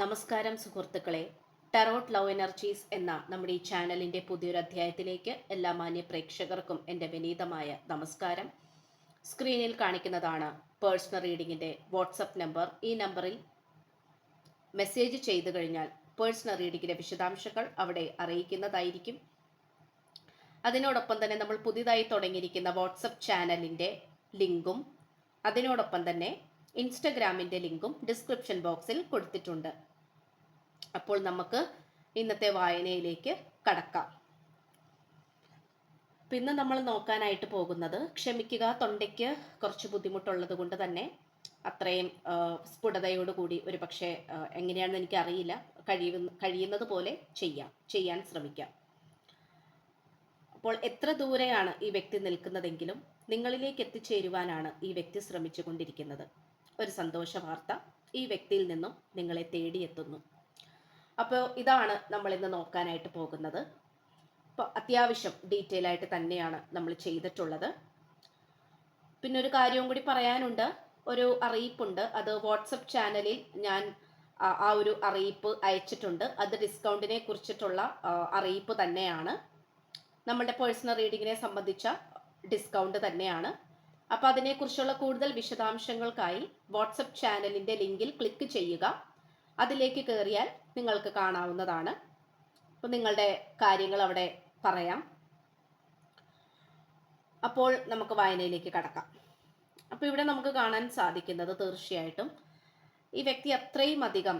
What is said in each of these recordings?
നമസ്കാരം സുഹൃത്തുക്കളെ. Tarot love energies എന്ന നമ്മുടെ ഈ ചാനലിന്റെ പുതിയൊരു അധ്യായത്തിലേക്ക് എല്ലാ മാന്യ പ്രേക്ഷകർക്കും എന്റെ വിനീതമായ നമസ്കാരം. സ്ക്രീനിൽ കാണിക്കുന്നതാണ് പേഴ്സണൽ റീഡിങ്ങിന്റെ വാട്സപ്പ് നമ്പർ ഈ നമ്പറിൽ മെസ്സേജ് ചെയ്തു കഴിഞ്ഞാൽ പേഴ്സണൽ റീഡിങ്ങിന്റെ വിശദാംശങ്ങൾ അവിടെ അറിയിക്കുന്നതായിരിക്കും. അതിനോടൊപ്പം തന്നെ നമ്മൾ പുതിയതായി തുടങ്ങിയിരിക്കുന്ന വാട്സപ്പ് ചാനലിന്റെ ലിങ്കും അതിനോടൊപ്പം തന്നെ ഇൻസ്റ്റഗ്രാമിന്റെ ലിങ്കും ഡിസ്ക്രിപ്ഷൻ ബോക്സിൽ കൊടുത്തിട്ടുണ്ട്. അപ്പോൾ നമുക്ക് ഇന്നത്തെ വായനയിലേക്ക് കടക്കാം. പിന്നെ നമ്മൾ നോക്കാനായിട്ട് പോകുന്നത് ക്ഷമിക്കുക തൊണ്ടയ്ക്ക് കുറച്ച് ബുദ്ധിമുട്ടുള്ളത് കൊണ്ട് തന്നെ അത്രയും സ്ഫുടതയോടുകൂടി ഒരു പക്ഷേ എങ്ങനെയാണെന്ന് എനിക്കറിയില്ല. കഴിയുന്ന കഴിയുന്നത് പോലെ ചെയ്യാം ചെയ്യാൻ ശ്രമിക്കാം. അപ്പോൾ എത്ര ദൂരെയാണ് ഈ വ്യക്തി നിൽക്കുന്നതെങ്കിലും നിങ്ങളിലേക്ക് എത്തിച്ചേരുവാനാണ് ഈ വ്യക്തി ശ്രമിച്ചുകൊണ്ടിരിക്കുന്നത്. ഒരു സന്തോഷ വാർത്ത ഈ വ്യക്തിയിൽ നിന്നും നിങ്ങളെ തേടിയെത്തുന്നു. അപ്പോൾ ഇതാണ് നമ്മൾ ഇന്ന് നോക്കാനായിട്ട് പോകുന്നത്. അപ്പോൾ അത്യാവശ്യം ഡീറ്റെയിൽ ആയിട്ട് തന്നെയാണ് നമ്മൾ ചെയ്തിട്ടുള്ളത്. പിന്നെ ഒരു കാര്യവും കൂടി പറയാനുണ്ട്. ഒരു അറിയിപ്പുണ്ട്. അത് വാട്സപ്പ് ചാനലിൽ ഞാൻ ആ- ഒരു അറിയിപ്പ് അയച്ചിട്ടുണ്ട്. അത് ഡിസ്കൗണ്ടിനെ കുറിച്ചിട്ടുള്ള അറിയിപ്പ് തന്നെയാണ്. നമ്മുടെ പേഴ്സണൽ റീഡിങ്ങിനെ സംബന്ധിച്ച ഡിസ്കൗണ്ട് തന്നെയാണ്. അപ്പോൾ അതിനെക്കുറിച്ചുള്ള കൂടുതൽ വിശദാംശങ്ങൾക്കായി വാട്സപ്പ് ചാനലിന്റെ ലിങ്കിൽ ക്ലിക്ക് ചെയ്യുക. അതിലേക്ക് കയറിയാൽ നിങ്ങൾക്ക് കാണാവുന്നതാണ്. അപ്പോൾ നിങ്ങളുടെ കാര്യങ്ങൾ അവിടെ പറയാം. അപ്പോൾ നമുക്ക് വായനയിലേക്ക് കടക്കാം. അപ്പോൾ ഇവിടെ നമുക്ക് കാണാൻ സാധിക്കുന്നത് തീർച്ചയായിട്ടും ഈ വ്യക്തി അത്രയും അധികം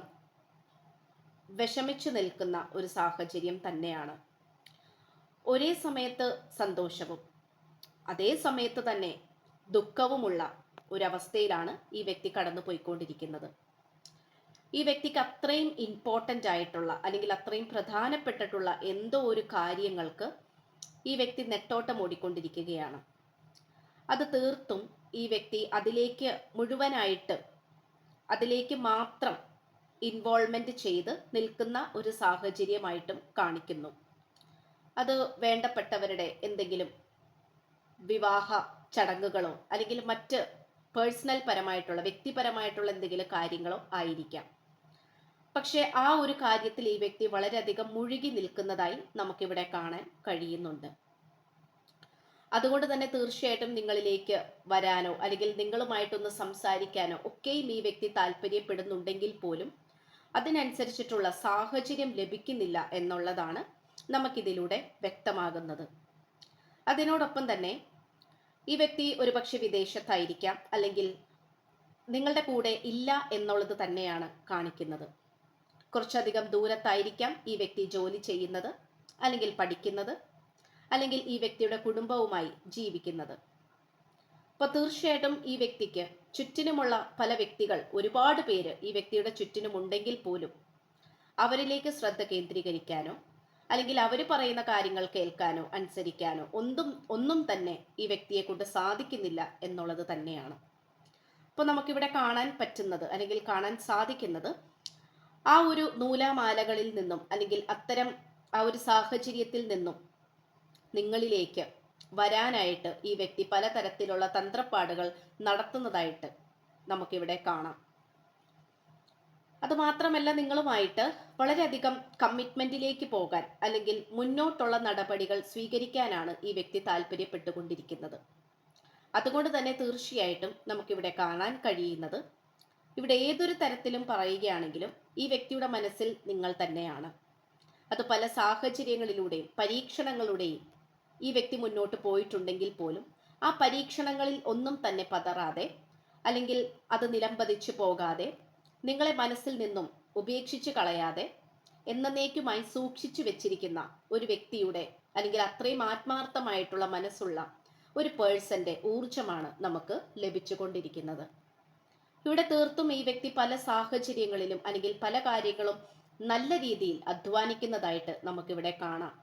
വിഷമിച്ചു നിൽക്കുന്ന ഒരു സാഹചര്യം തന്നെയാണ്. ഒരേ സമയത്ത് സന്തോഷവും അതേ സമയത്ത് തന്നെ ദുഃഖവുമുള്ള ഒരവസ്ഥയിലാണ് ഈ വ്യക്തി കടന്നു പോയിക്കൊണ്ടിരിക്കുന്നത് ഈ വ്യക്തിക്ക് അത്രയും ഇമ്പോർട്ടന്റ് ആയിട്ടുള്ള അല്ലെങ്കിൽ അത്രയും പ്രധാനപ്പെട്ടിട്ടുള്ള എന്തോ ഒരു കാര്യങ്ങൾക്ക് ഈ വ്യക്തി നെട്ടോട്ടം ഓടിക്കൊണ്ടിരിക്കുകയാണ്. അത് തീർത്തും ഈ വ്യക്തി അതിലേക്ക് മുഴുവനായിട്ട് അതിലേക്ക് മാത്രം ഇൻവോൾവ്മെന്റ് ചെയ്ത് നിൽക്കുന്ന ഒരു സാഹചര്യമായിട്ടും കാണിക്കുന്നു. അത് വേണ്ടപ്പെട്ടവരുടെ എന്തെങ്കിലും വിവാഹ ചടങ്ങുകളോ അല്ലെങ്കിൽ മറ്റ് പേഴ്സണൽ പരമായിട്ടുള്ള വ്യക്തിപരമായിട്ടുള്ള എന്തെങ്കിലും കാര്യങ്ങളോ ആയിരിക്കാം. പക്ഷേ ആ ഒരു കാര്യത്തിൽ ഈ വ്യക്തി വളരെയധികം മുഴുകി നിൽക്കുന്നതായി നമുക്കിവിടെ കാണാൻ കഴിയുന്നുണ്ട്. അതുകൊണ്ട് തന്നെ തീർച്ചയായിട്ടും നിങ്ങളിലേക്ക് വരാനോ അല്ലെങ്കിൽ നിങ്ങളുമായിട്ടൊന്ന് സംസാരിക്കാനോ ഒക്കെയും ഈ വ്യക്തി താല്പര്യപ്പെടുന്നുണ്ടെങ്കിൽ പോലും അതിനനുസരിച്ചിട്ടുള്ള സാഹചര്യം ലഭിക്കുന്നില്ല എന്നുള്ളതാണ് നമുക്കിതിലൂടെ വ്യക്തമാകുന്നത്. അതിനോടൊപ്പം തന്നെ ഈ വ്യക്തി ഒരുപക്ഷെ വിദേശത്തായിരിക്കാം അല്ലെങ്കിൽ നിങ്ങളുടെ കൂടെ ഇല്ല എന്നുള്ളത് തന്നെയാണ് കാണിക്കുന്നത്. കുറച്ചധികം ദൂരത്തായിരിക്കാം ഈ വ്യക്തി ജോലി ചെയ്യുന്നത് അല്ലെങ്കിൽ പഠിക്കുന്നത് അല്ലെങ്കിൽ ഈ വ്യക്തിയുടെ കുടുംബവുമായി ജീവിക്കുന്നത്. അപ്പോൾ തീർച്ചയായിട്ടും ഈ വ്യക്തിക്ക് ചുറ്റിനുമുള്ള പല വ്യക്തികൾ ഒരുപാട് പേര് ഈ വ്യക്തിയുടെ ചുറ്റിനുമുണ്ടെങ്കിൽ പോലും അവരിലേക്ക് ശ്രദ്ധ കേന്ദ്രീകരിക്കാനോ അല്ലെങ്കിൽ അവർ പറയുന്ന കാര്യങ്ങൾ കേൾക്കാനോ അനുസരിക്കാനോ ഒന്നും ഒന്നും തന്നെ ഈ വ്യക്തിയെ കൊണ്ട് സാധിക്കുന്നില്ല എന്നുള്ളത് തന്നെയാണ്. അപ്പോൾ നമുക്കിവിടെ കാണാൻ പറ്റുന്നത് അല്ലെങ്കിൽ കാണാൻ സാധിക്കുന്നത് ആ ഒരു നൂലാമാലകളിൽ നിന്നും അല്ലെങ്കിൽ അത്തരം ആ ഒരു സാഹചര്യത്തിൽ നിന്നും നിങ്ങളിലേക്ക് വരാനായിട്ട് ഈ വ്യക്തി പലതരത്തിലുള്ള തന്ത്രപ്പാടുകൾ നടത്തുന്നതായിട്ട് നമുക്കിവിടെ കാണാം. അതുമാത്രമല്ല നിങ്ങളുമായിട്ട് വളരെയധികം കമ്മിറ്റ്മെന്റിലേക്ക് പോകാൻ അല്ലെങ്കിൽ മുന്നോട്ടുള്ള നടപടികൾ സ്വീകരിക്കാനാണ് ഈ വ്യക്തി താല്പര്യപ്പെട്ടുകൊണ്ടിരിക്കുന്നത്. അതുകൊണ്ട് തന്നെ തീർച്ചയായിട്ടും നമുക്കിവിടെ കാണാൻ കഴിയുന്നത് ഇവിടെ ഏതൊരു തരത്തിലും പറയുകയാണെങ്കിലും ഈ വ്യക്തിയുടെ മനസ്സിൽ നിങ്ങൾ തന്നെയാണ്. അത് പല സാഹചര്യങ്ങളിലൂടെയും പരീക്ഷണങ്ങളുടെയും ഈ വ്യക്തി മുന്നോട്ട് പോയിട്ടുണ്ടെങ്കിൽ പോലും ആ പരീക്ഷണങ്ങളിൽ ഒന്നും തന്നെ പതറാതെ അല്ലെങ്കിൽ അത് നിലംപതിച്ചു പോകാതെ നിങ്ങളെ മനസ്സിൽ നിന്നും ഉപേക്ഷിച്ച് കളയാതെ എന്നേക്കുമായി സൂക്ഷിച്ചു വെച്ചിരിക്കുന്ന ഒരു വ്യക്തിയുടെ അല്ലെങ്കിൽ അത്രയും ആത്മാർത്ഥമായിട്ടുള്ള മനസ്സുള്ള ഒരു പേഴ്സന്റെ ഊർജമാണ് നമുക്ക് ലഭിച്ചുകൊണ്ടിരിക്കുന്നത്. ഇവിടെ തീർത്തും ഈ വ്യക്തി പല സാഹചര്യങ്ങളിലും അല്ലെങ്കിൽ പല കാര്യങ്ങളും നല്ല രീതിയിൽ അധ്വാനിക്കുന്നതായിട്ട് നമുക്കിവിടെ കാണാം.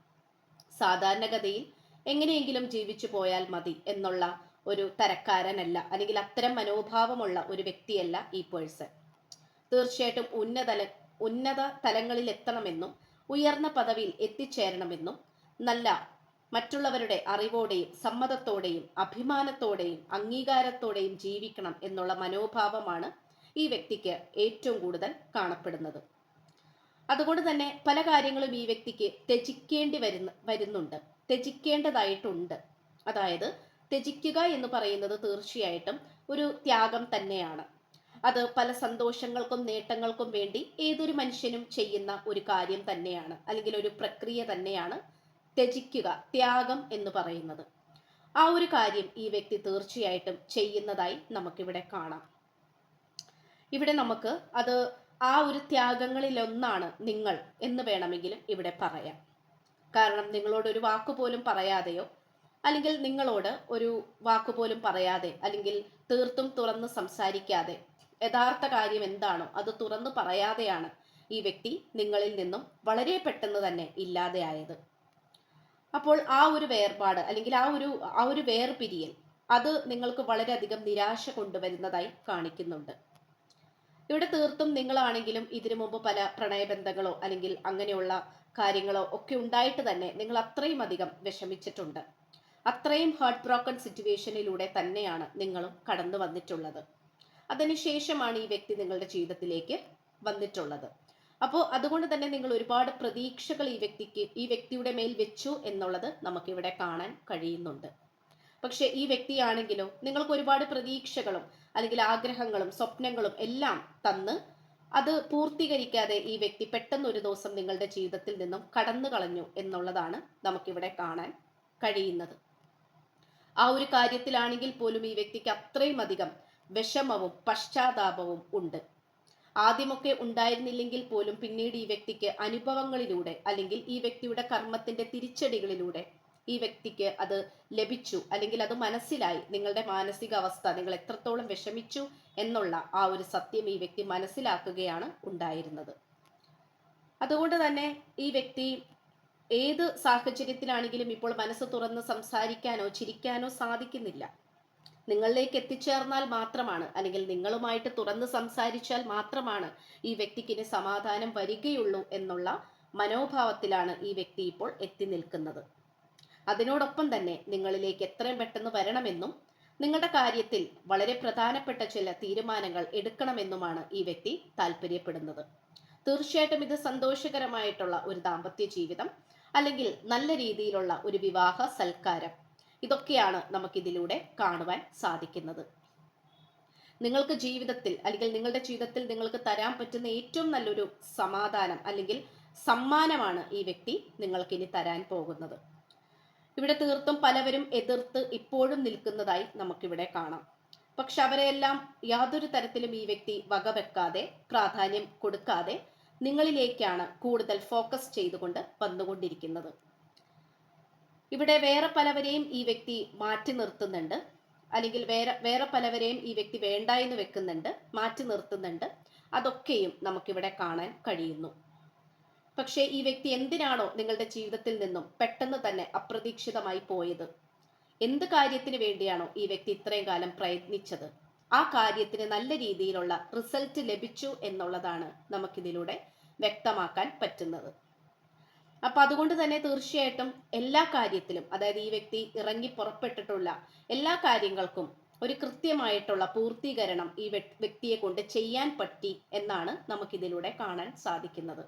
സാധാരണഗതിയിൽ എങ്ങനെയെങ്കിലും ജീവിച്ചു പോയാൽ മതി എന്നുള്ള ഒരു തരക്കാരനല്ല അല്ലെങ്കിൽ അത്തരം മനോഭാവമുള്ള ഒരു വ്യക്തിയല്ല ഈ പേഴ്സൺ. തീർച്ചയായിട്ടും ഉന്നതല ഉന്നത തലങ്ങളിൽ എത്തണമെന്നും ഉയർന്ന പദവിയിൽ എത്തിച്ചേരണമെന്നും നല്ല മറ്റുള്ളവരുടെ അറിവോടെയും സമ്മതത്തോടെയും അഭിമാനത്തോടെയും അംഗീകാരത്തോടെയും ജീവിക്കണം എന്നുള്ള മനോഭാവമാണ് ഈ വ്യക്തിക്ക് ഏറ്റവും കൂടുതൽ കാണപ്പെടുന്നത്. അതുകൊണ്ട് തന്നെ പല കാര്യങ്ങളും ഈ വ്യക്തിക്ക് ത്യജിക്കേണ്ടി വരുന്ന വരുന്നുണ്ട്. ത്യജിക്കേണ്ടതായിട്ടുണ്ട്. അതായത് ത്യജിക്കുക എന്ന് പറയുന്നത് തീർച്ചയായിട്ടും ഒരു ത്യാഗം തന്നെയാണ്. അത് പല സന്തോഷങ്ങൾക്കും നേട്ടങ്ങൾക്കും വേണ്ടി ഏതൊരു മനുഷ്യനും ചെയ്യുന്ന ഒരു കാര്യം തന്നെയാണ്. അല്ലെങ്കിൽ ഒരു പ്രക്രിയ തന്നെയാണ് ത്യജിക്കുക ത്യാഗം എന്ന് പറയുന്നത്. ആ ഒരു കാര്യം ഈ വ്യക്തി തീർച്ചയായിട്ടും ചെയ്യുന്നതായി നമുക്കിവിടെ കാണാം. ഇവിടെ നമുക്ക് അത് ആ ഒരു ത്യാഗങ്ങളിലൊന്നാണ് നിങ്ങൾ എന്ന് വേണമെങ്കിലും ഇവിടെ പറയാം. കാരണം നിങ്ങളോട് ഒരു വാക്കുപോലും പറയാതെയോ അല്ലെങ്കിൽ നിങ്ങളോട് ഒരു വാക്കുപോലും പറയാതെ അല്ലെങ്കിൽ തീർത്തും തുറന്ന് സംസാരിക്കാതെ യഥാർത്ഥ കാര്യം എന്താണോ അത് തുറന്നു പറയാതെയാണ് ഈ വ്യക്തി നിങ്ങളിൽ നിന്നും വളരെ പെട്ടെന്ന് തന്നെ ഇല്ലാതെയായത്. അപ്പോൾ ആ ഒരു വേർപാട് അല്ലെങ്കിൽ ആ ഒരു ആ ഒരു വേർപിരിയൽ അത് നിങ്ങൾക്ക് വളരെയധികം നിരാശ കൊണ്ടുവരുന്നതായി കാണിക്കുന്നുണ്ട്. ഇവിടെ തീർത്തും നിങ്ങളാണെങ്കിലും ഇതിനു മുമ്പ് പല പ്രണയബന്ധങ്ങളോ അല്ലെങ്കിൽ അങ്ങനെയുള്ള കാര്യങ്ങളോ ഒക്കെ ഉണ്ടായിട്ട് തന്നെ നിങ്ങൾ അത്രയും അധികം വിഷമിച്ചിട്ടുണ്ട്. അത്രയും ഹാർട്ട് ബ്രോക്കൺ സിറ്റുവേഷനിലൂടെ തന്നെയാണ് നിങ്ങളും കടന്നു വന്നിട്ടുള്ളത്. അതിനുശേഷമാണ് ഈ വ്യക്തി നിങ്ങളുടെ ജീവിതത്തിലേക്ക് വന്നിട്ടുള്ളത്. അപ്പോൾ അതുകൊണ്ട് തന്നെ നിങ്ങൾ ഒരുപാട് പ്രതീക്ഷകൾ ഈ വ്യക്തിക്ക് ഈ വ്യക്തിയുടെ മേൽ വെച്ചു എന്നുള്ളത് നമുക്കിവിടെ കാണാൻ കഴിയുന്നുണ്ട്. പക്ഷെ ഈ വ്യക്തിയാണെങ്കിലോ നിങ്ങൾക്ക് ഒരുപാട് പ്രതീക്ഷകളും അല്ലെങ്കിൽ ആഗ്രഹങ്ങളും സ്വപ്നങ്ങളും എല്ലാം തന്ന് അത് പൂർത്തീകരിക്കാതെ ഈ വ്യക്തി പെട്ടെന്ന് ഒരു ദിവസം നിങ്ങളുടെ ജീവിതത്തിൽ നിന്നും കടന്നു കളഞ്ഞു എന്നുള്ളതാണ് നമുക്കിവിടെ കാണാൻ കഴിയുന്നത്. ആ ഒരു കാര്യത്തിലാണെങ്കിൽ പോലും ഈ വ്യക്തിക്ക് അത്രയും അധികം വിഷമവും പശ്ചാത്താപവും ഉണ്ട്. ആദ്യമൊക്കെ ഉണ്ടായിരുന്നില്ലെങ്കിൽ പോലും പിന്നീട് ഈ വ്യക്തിക്ക് അനുഭവങ്ങളിലൂടെ അല്ലെങ്കിൽ ഈ വ്യക്തിയുടെ കർമ്മത്തിന്റെ തിരിച്ചടികളിലൂടെ ഈ വ്യക്തിക്ക് അത് ലഭിച്ചു അല്ലെങ്കിൽ അത് മനസ്സിലായി. നിങ്ങളുടെ മാനസികാവസ്ഥ നിങ്ങൾ എത്രത്തോളം വിഷമിച്ചു എന്നുള്ള ആ ഒരു സത്യം ഈ വ്യക്തി മനസ്സിലാക്കുകയാണ് ഉണ്ടായിരുന്നത്. അതുകൊണ്ട് തന്നെ ഈ വ്യക്തി ഏത് സാഹചര്യത്തിലാണെങ്കിലും ഇപ്പോൾ മനസ്സ് തുറന്ന് സംസാരിക്കാനോ ചിരിക്കാനോ സാധിക്കുന്നില്ല. നിങ്ങളിലേക്ക് എത്തിച്ചേർന്നാൽ മാത്രമാണ് അല്ലെങ്കിൽ നിങ്ങളുമായിട്ട് തുറന്ന് സംസാരിച്ചാൽ മാത്രമാണ് ഈ വ്യക്തിക്ക് ഇനി സമാധാനം വരികയുള്ളൂ എന്നുള്ള മനോഭാവത്തിലാണ് ഈ വ്യക്തി ഇപ്പോൾ എത്തി നിൽക്കുന്നത്. അതിനോടൊപ്പം തന്നെ നിങ്ങളിലേക്ക് എത്രയും പെട്ടെന്ന് വരണമെന്നും നിങ്ങളുടെ കാര്യത്തിൽ വളരെ പ്രധാനപ്പെട്ട ചില തീരുമാനങ്ങൾ എടുക്കണമെന്നുമാണ് ഈ വ്യക്തി താല്പര്യപ്പെടുന്നത്. തീർച്ചയായിട്ടും ഇത് സന്തോഷകരമായിട്ടുള്ള ഒരു ദാമ്പത്യ ജീവിതം അല്ലെങ്കിൽ നല്ല രീതിയിലുള്ള ഒരു വിവാഹ സൽക്കാരം. ഇതൊക്കെയാണ് നമുക്കിതിലൂടെ കാണുവാൻ സാധിക്കുന്നത്. നിങ്ങൾക്ക് ജീവിതത്തിൽ അല്ലെങ്കിൽ നിങ്ങളുടെ ജീവിതത്തിൽ നിങ്ങൾക്ക് തരാൻ പറ്റുന്ന ഏറ്റവും നല്ലൊരു സമാധാനം അല്ലെങ്കിൽ സമ്മാനമാണ് ഈ വ്യക്തി നിങ്ങൾക്ക് ഇനി തരാൻ പോകുന്നത്. ഇവിടെ തീർത്തും പലവരും എതിർത്ത് ഇപ്പോഴും നിൽക്കുന്നതായി നമുക്കിവിടെ കാണാം. പക്ഷെ അവരെയെല്ലാം യാതൊരു തരത്തിലും ഈ വ്യക്തി വകവെക്കാതെ പ്രാധാന്യം കൊടുക്കാതെ നിങ്ങളിലേക്കാണ് കൂടുതൽ ഫോക്കസ് ചെയ്തുകൊണ്ട് വന്നുകൊണ്ടിരിക്കുന്നത്. ഇവിടെ വേറെ പലവരെയും ഈ വ്യക്തി മാറ്റി നിർത്തുന്നുണ്ട്. അല്ലെങ്കിൽ വേറെ വേറെ പലവരെയും ഈ വ്യക്തി വേണ്ട എന്ന് വെക്കുന്നുണ്ട് മാറ്റി നിർത്തുന്നുണ്ട്. അതൊക്കെയും നമുക്കിവിടെ കാണാൻ കഴിയുന്നു. പക്ഷേ ഈ വ്യക്തി എന്തിനാണോ നിങ്ങളുടെ ജീവിതത്തിൽ നിന്നും പെട്ടെന്ന് തന്നെ അപ്രതീക്ഷിതമായി പോയത്? എന്ത് കാര്യത്തിന് വേണ്ടിയാണോ ഈ വ്യക്തി ഇത്രയും കാലം പ്രയത്നിച്ചത്? ആ കാര്യത്തിന് നല്ല രീതിയിലുള്ള റിസൾട്ട് ലഭിച്ചു എന്നുള്ളതാണ് നമുക്കിതിലൂടെ വ്യക്തമാക്കാൻ പറ്റുന്നത്. അപ്പൊ അതുകൊണ്ട് തന്നെ തീർച്ചയായിട്ടും എല്ലാ കാര്യത്തിലും അതായത് ഈ വ്യക്തി ഇറങ്ങി പുറപ്പെട്ടിട്ടുള്ള എല്ലാ കാര്യങ്ങൾക്കും ഒരു കൃത്യമായിട്ടുള്ള പൂർത്തീകരണം ഈ വ്യക്തിയെ കൊണ്ട് ചെയ്യാൻ പറ്റി എന്നാണ് നമുക്കിതിലൂടെ കാണാൻ സാധിക്കുന്നത്.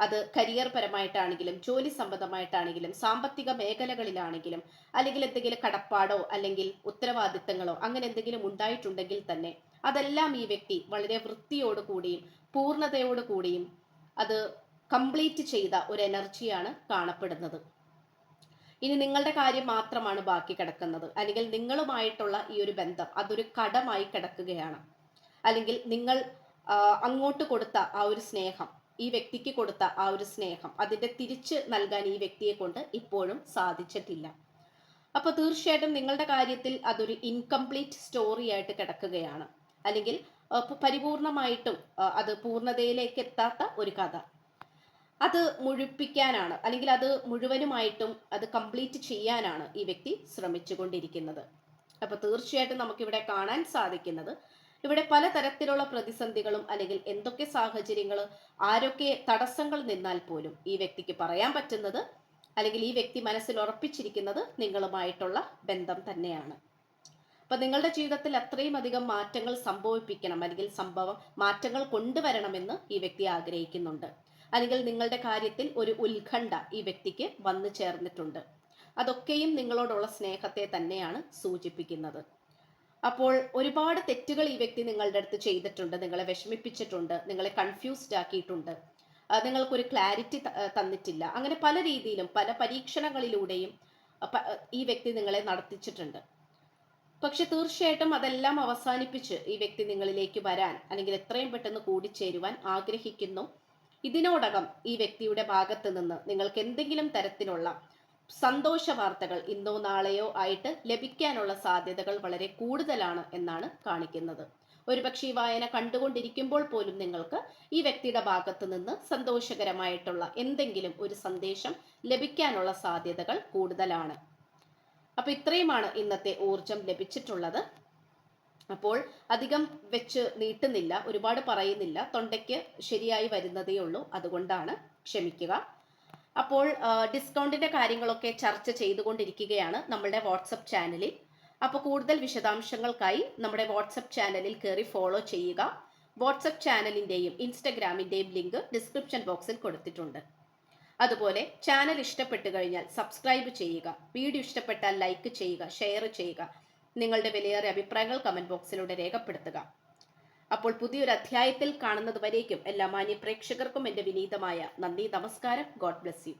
അത് കരിയർ പരമായിട്ടാണെങ്കിലും ജോലി സംബന്ധമായിട്ടാണെങ്കിലും സാമ്പത്തിക മേഖലകളിലാണെങ്കിലും അല്ലെങ്കിൽ എന്തെങ്കിലും കടപ്പാടോ അല്ലെങ്കിൽ ഉത്തരവാദിത്തങ്ങളോ അങ്ങനെ എന്തെങ്കിലും ഉണ്ടായിട്ടുണ്ടെങ്കിൽ തന്നെ അതെല്ലാം ഈ വ്യക്തി വളരെ വൃത്തിയോടുകൂടിയും പൂർണതയോടുകൂടിയും അത് കംപ്ലീറ്റ് ചെയ്ത ഒരു എനർജിയാണ് കാണപ്പെടുന്നത്. ഇനി നിങ്ങളുടെ കാര്യം മാത്രമാണ് ബാക്കി കിടക്കുന്നത്. അല്ലെങ്കിൽ നിങ്ങളുമായിട്ടുള്ള ഈ ഒരു ബന്ധം അതൊരു കടമായി കിടക്കുകയാണ്. അല്ലെങ്കിൽ നിങ്ങൾ അങ്ങോട്ട് കൊടുത്ത ആ ഒരു സ്നേഹം ഈ വ്യക്തിക്ക് കൊടുത്ത ആ ഒരു സ്നേഹം അതിന്റെ തിരിച്ച് നൽകാൻ ഈ വ്യക്തിയെ കൊണ്ട് ഇപ്പോഴും സാധിച്ചിട്ടില്ല. അപ്പോൾ തീർച്ചയായിട്ടും നിങ്ങളുടെ കാര്യത്തിൽ അതൊരു ഇൻകംപ്ലീറ്റ് സ്റ്റോറി ആയിട്ട് കിടക്കുകയാണ്. അല്ലെങ്കിൽ പരിപൂർണമായിട്ടും അത് പൂർണതയിലേക്ക് എത്താത്ത ഒരു കഥ. അത് മുഴുപ്പിക്കാനാണ്. അല്ലെങ്കിൽ അത് മുഴുവനുമായിട്ടും അത് കംപ്ലീറ്റ് ചെയ്യാനാണ് ഈ വ്യക്തി ശ്രമിച്ചുകൊണ്ടിരിക്കുന്നത്. അപ്പോൾ തീർച്ചയായിട്ടും നമുക്കിവിടെ കാണാൻ സാധിക്കുന്നത് ഇവിടെ പലതരത്തിലുള്ള പ്രതിസന്ധികളും അല്ലെങ്കിൽ എന്തൊക്കെ സാഹചര്യങ്ങൾ ആരൊക്കെ തടസ്സങ്ങൾ നിന്നാൽ പോലും ഈ വ്യക്തിക്ക് പറയാൻ പറ്റുന്നത് അല്ലെങ്കിൽ ഈ വ്യക്തി മനസ്സിൽ ഉറപ്പിച്ചിരിക്കുന്നത് നിങ്ങളുമായിട്ടുള്ള ബന്ധം തന്നെയാണ്. അപ്പൊ നിങ്ങളുടെ ജീവിതത്തിൽ അത്രയും അധികം മാറ്റങ്ങൾ സംഭവിപ്പിക്കണം അല്ലെങ്കിൽ സംഭവം മാറ്റങ്ങൾ കൊണ്ടുവരണമെന്ന് ഈ വ്യക്തി ആഗ്രഹിക്കുന്നുണ്ട്. അല്ലെങ്കിൽ നിങ്ങളുടെ കാര്യത്തിൽ ഒരു ഉത്കണ്ഠ ഈ വ്യക്തിക്ക് വന്നു ചേർന്നിട്ടുണ്ട്. അതൊക്കെയും നിങ്ങളോടുള്ള സ്നേഹത്തെ തന്നെയാണ് സൂചിപ്പിക്കുന്നത്. അപ്പോൾ ഒരുപാട് തെറ്റുകൾ ഈ വ്യക്തി നിങ്ങളുടെ അടുത്ത് ചെയ്തിട്ടുണ്ട് നിങ്ങളെ വിഷമിപ്പിച്ചിട്ടുണ്ട് നിങ്ങളെ കൺഫ്യൂസ്ഡ് ആക്കിയിട്ടുണ്ട്. നിങ്ങൾക്കൊരു ക്ലാരിറ്റി തന്നിട്ടില്ല. അങ്ങനെ പല രീതിയിലും പല പരീക്ഷണങ്ങളിലൂടെയും ഈ വ്യക്തി നിങ്ങളെ നടത്തിച്ചിട്ടുണ്ട്. പക്ഷെ തീർച്ചയായിട്ടും അതെല്ലാം അവസാനിപ്പിച്ച് ഈ വ്യക്തി നിങ്ങളിലേക്ക് വരാൻ അല്ലെങ്കിൽ എത്രയും പെട്ടെന്ന് കൂടിച്ചേരുവാൻ ആഗ്രഹിക്കുന്നു. ഇതിനോടകം ഈ വ്യക്തിയുടെ ഭാഗത്ത് നിന്ന് നിങ്ങൾക്ക് എന്തെങ്കിലും തരത്തിലുള്ള സന്തോഷ വാർത്തകൾ ഇന്നോ നാളെയോ ആയിട്ട് ലഭിക്കാനുള്ള സാധ്യതകൾ വളരെ കൂടുതലാണ് എന്നാണ് കാണിക്കുന്നത്. ഒരുപക്ഷെ ഈ വായന കണ്ടുകൊണ്ടിരിക്കുമ്പോൾ പോലും നിങ്ങൾക്ക് ഈ വ്യക്തിയുടെ ഭാഗത്ത് നിന്ന് സന്തോഷകരമായിട്ടുള്ള എന്തെങ്കിലും ഒരു സന്ദേശം ലഭിക്കാനുള്ള സാധ്യതകൾ കൂടുതലാണ്. അപ്പൊ ഇത്രയുമാണ് ഇന്നത്തെ ഊർജം ലഭിച്ചിട്ടുള്ളത്. അപ്പോൾ അധികം വെച്ച് നീട്ടുന്നില്ല ഒരുപാട് പറയുന്നില്ല. തൊണ്ടയ്ക്ക് ശരിയായി വരുന്നതേ ഉള്ളൂ. അതുകൊണ്ടാണ് ക്ഷമിക്കുക. അപ്പോൾ ഡിസ്കൗണ്ടിന്റെ കാര്യങ്ങളൊക്കെ ചർച്ച ചെയ്തുകൊണ്ടിരിക്കുകയാണ് നമ്മുടെ വാട്സപ്പ് ചാനലിൽ. അപ്പോൾ കൂടുതൽ വിശദാംശങ്ങൾക്കായി നമ്മുടെ വാട്സപ്പ് ചാനലിൽ കയറി ഫോളോ ചെയ്യുക. വാട്സപ്പ് ചാനലിന്റെയും ഇൻസ്റ്റഗ്രാമിന്റെയും ലിങ്ക് ഡിസ്ക്രിപ്ഷൻ ബോക്സിൽ കൊടുത്തിട്ടുണ്ട്. അതുപോലെ ചാനൽ ഇഷ്ടപ്പെട്ടു കഴിഞ്ഞാൽ സബ്സ്ക്രൈബ് ചെയ്യുക. വീഡിയോ ഇഷ്ടപ്പെട്ടാൽ ലൈക്ക് ചെയ്യുക ഷെയർ ചെയ്യുക. നിങ്ങളുടെ വിലയേറിയ അഭിപ്രായങ്ങൾ കമന്റ് ബോക്സിലൂടെ രേഖപ്പെടുത്തുക. അപ്പോൾ പുതിയൊരു അധ്യായത്തിൽ കാണുന്നത് വരേക്കും എല്ലാ മാന്യ പ്രേക്ഷകർക്കും എന്റെ വിനീതമായ നന്ദി നമസ്കാരം. God bless you